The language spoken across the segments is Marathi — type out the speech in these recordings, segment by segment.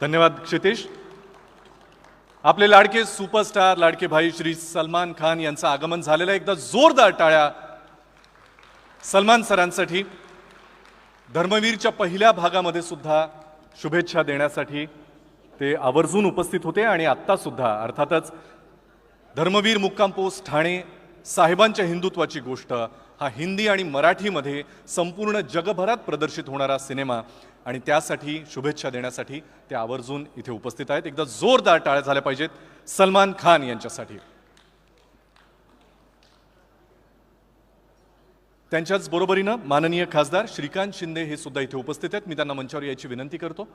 धन्यवाद क्षितेश आपले लाडके सुपरस्टार लाडके भाई श्री सलमान खान यांचं आगमन झालेलं एकदा जोरदार टाळ्या सलमान सरांसाठी. धर्मवीरच्या पहिल्या भागामध्ये सुद्धा शुभेच्छा देण्यासाठी ते आवर्जून उपस्थित होते आणि आत्तासुद्धा अर्थातच धर्मवीर मुक्काम पोस्ट ठाणे साहेबांच्या हिंदुत्वाची गोष्ट हा हिंदी आणि मराठीमध्ये संपूर्ण जगभरात प्रदर्शित होणारा सिनेमा. आणि त्यासाठी शुभेच्छा देण्यासाठी ते आवर्जून इथे उपस्थित आहेत. एकदा जोरदार टाळ्या झाल्या पाहिजेत. सलमान खान यांच्यासाठी. त्यांच्याच बरोबरीनं माननीय खासदार श्रीकांत शिंदे हे सुद्धा इथे उपस्थित आहेत. मी त्यांना मंचावर यायची विनंती करतो.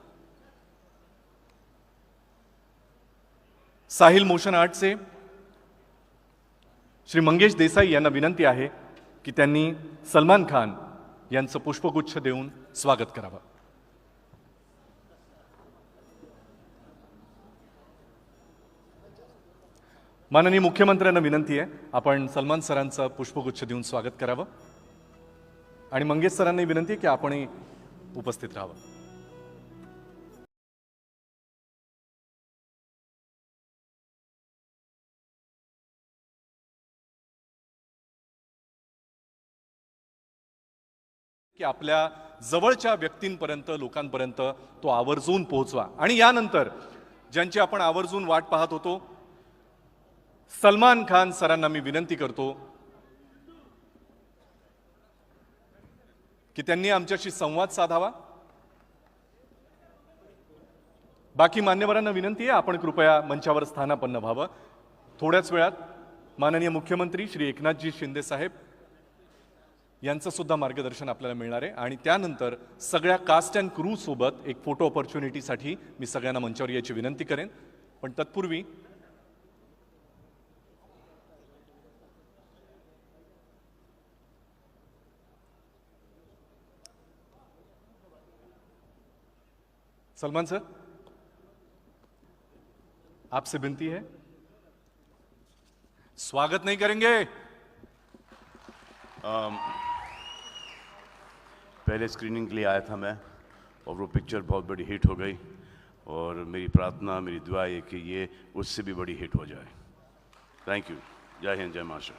साहिल मोशन आर्टचे श्री मंगेश देसाई यांना विनंती आहे. की त्यांनी सलमान खान यांचं पुष्पगुच्छ देऊन स्वागत करावं. माननीय मुख्यमंत्र्यांना विनंती आहे आपण सलमान सरांचं पुष्पगुच्छ देऊन स्वागत करावं. आणि मंगेश सरांनी विनंती आहे की आपणही उपस्थित राहावं. की आपल्या जवळच्या व्यक्तींपर्यंत लोकांपर्यंत तो आवर्जून पोहोचवा. आणि यानंतर ज्यांची आपण आवर्जून वाट पाहत होतो सलमान खान सरांना मी विनंती करतो की त्यांनी आमच्याशी संवाद साधावा. बाकी मान्यवरांना विनंती आहे आपण कृपया मंचावर स्थानापन्न व्हावं. थोड्याच वेळात माननीय मुख्यमंत्री श्री एकनाथजी शिंदे साहेब यांचं सुद्धा मार्गदर्शन आपल्याला मिळणार आहे. आणि त्यानंतर सगळ्या कास्ट अँड क्रू सोबत एक फोटो ऑपॉर्च्युनिटीसाठी मी सगळ्यांना मंचावर याची विनंती करेन. पण तत्पूर्वी सलमान सर आपसे विनती है। स्वागत नहीं करेंगे। पहले स्क्रीनिंग के लिए आया था मैं, और वो पिक्चर बहुत बड़ी हिट हो गई, और मेरी प्रार्थना, मेरी दुआ है कि ये उससे भी बड़ी हिट हो जाए। थैंक यू जय हिंद, जय माशा